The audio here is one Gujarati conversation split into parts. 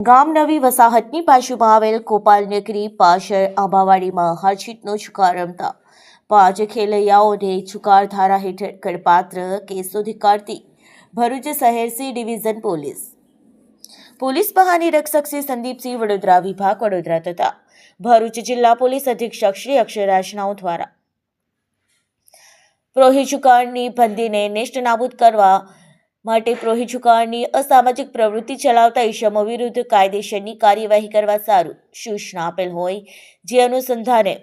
ગામ નવી વસાહતની બાજુમાં આવેલ ગોપાલનગરી પાછળ આંબાવાડીમાં હરજીતનો ચુકાર રમતા પાંચ ખેલૈયાઓને છુકાર ધારા હેઠળ ગણપાત્ર કેસ શોધી કાઢતી ભરૂચ શહેર સી ડિવિઝન પોલીસ. પોલીસ મહાનિરીક્ષક શ્રી સંદીપસિંહ વડોદરા વિભાગ વડોદરા તથા ભરૂચ જિલ્લા પોલીસ અધિક્ષક શ્રી અક્ષરાજનાઓ દ્વારા. પ્રોહી ચુકાણની બંદીને નેષ્ટ નાબૂદ કરવા માટે પ્રોહી ચુકાણની અસામાજિક પ્રવૃત્તિ ચલાવતા ઇસમો વિરુદ્ધ કાયદેસરની કાર્યવાહી કરવા સારું સૂચના આપેલ હોય, જે અનુસંધાને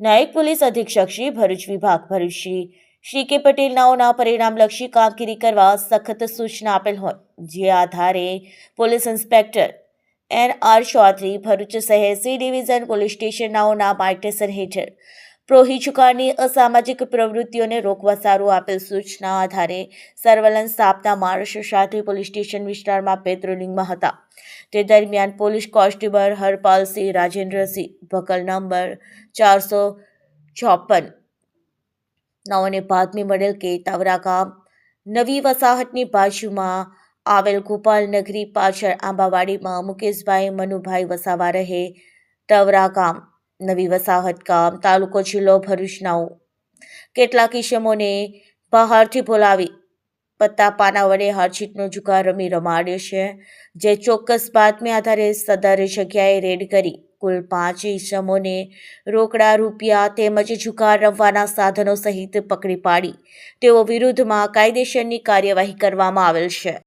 નાયક પોલીસ અધિક્ષક શ્રી ભરૂચ વિભાગ ભરૂચ શ્રી શ્રી કે પટેલ નાઓના પરિણામલક્ષી કામગીરી કરવા સખત સૂચના આપેલ હોય, જે આધારે police inspector N R Chaudhary Bharuch શહેર સી ડિવિઝન પોલીસ સ્ટેશન નાઓના માર્ગદર્શન હેઠળ પ્રોહી ચુકાની અસામાજિક પ્રવૃત્તિઓને રોકવા સારું આપેલ સૂચના આધારે સર્વેલન્સ સ્થાપના માણસો સાથે પોલીસ સ્ટેશન વિસ્તારમાં પેટ્રોલિંગમાં હતા. તે દરમિયાન police constable Harpalsinh, Rajendrasinh buckle number ચારસો ચોપન, નવને બાતમી મળેલ કે તાવરા ગામ નવી વસાહતની બાજુમાં આવેલ ગોપાલ નગરી પાછળ આંબાવાડીમાં મુકેશભાઈ, મનુભાઈ વસાવા રહે તવરા ગામ નવી વસાહત કામ તાલુકો, જિલ્લો ભરૂચનાઓ કેટલાક ઇસમોને બહારથી બોલાવી પત્તા પાના વડે હારજીતનો જુગાર રમી રમાડ્યો છે, જે ચોક્કસ બાતમી આધારે સદર જગ્યાએ રેડ કરી કુલ પાંચ ઈસમોને રોકડા રૂપિયા તેમજ જુગાર રમવાના સાધનો સહિત પકડી પાડી. તેઓ વિરુદ્ધમાં કાયદેસરની કાર્યવાહી કરવામાં આવેલ છે.